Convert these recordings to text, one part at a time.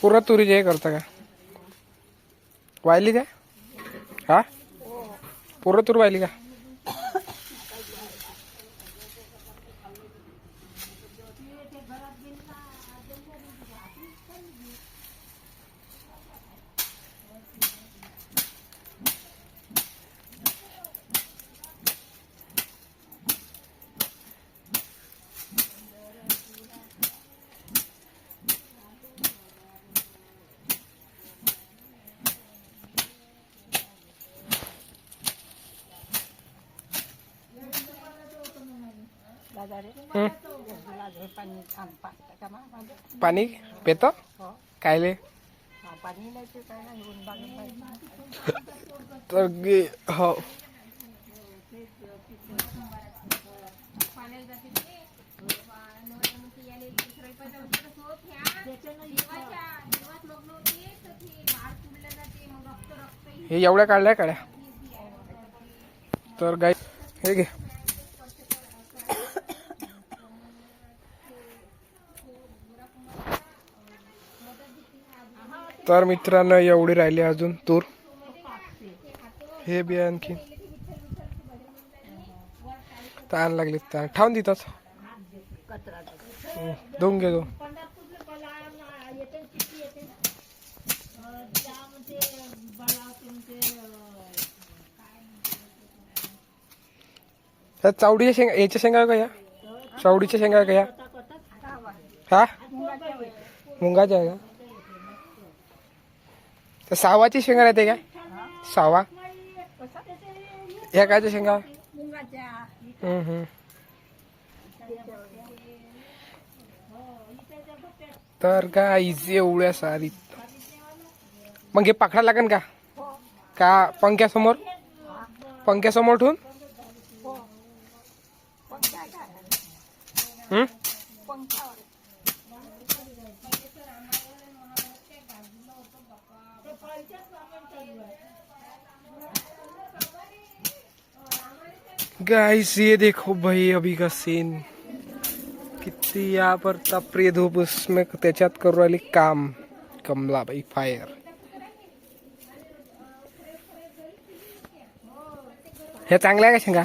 पूरा तुरी हे करता का? वाहिली का हा? पूरा तूर वाहिली का? पाणी पेतो? हो. कायले? तर हो. हे एवढ्या काढल्या काढ्या तर गाई हे घे. तर मित्रांनो एवढी राहिली अजून तूर. हे बी आणखी. ताण लागले ताण ठाऊन देतात दोन घे दोन. चावडीच्या शेंगा याच्या शेंगा का या चावडीच्या शेंगा का या हा? मुंगाच्या आहे का? तर सावाची शेंगा राहते काय सावा. ह्या कायच्या शेंगा? हम्म, हम्म. तर काय इझी एवढ्या सारी मग हे पाखडा लागन का? का पंख्यासमोर? पंख्यासमोर ठेवून हम्म? गाइस ये देखो भाई अभी का सीन किती या पर तपरी धूप उसमें त्याच्यात करू राहिली काम. कमला भाई फायर हे चांगलं आहे का शेंगा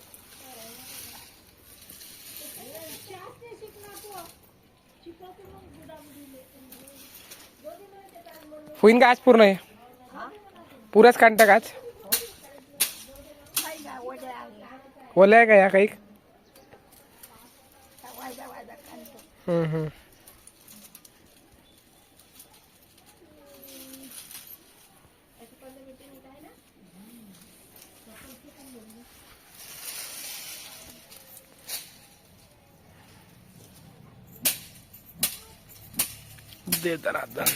होईन का आज पूर्ण हे? पुरच काढता का आज? नाही ओल्या आहे का या काही? हम्म, हम्म. दे दरादन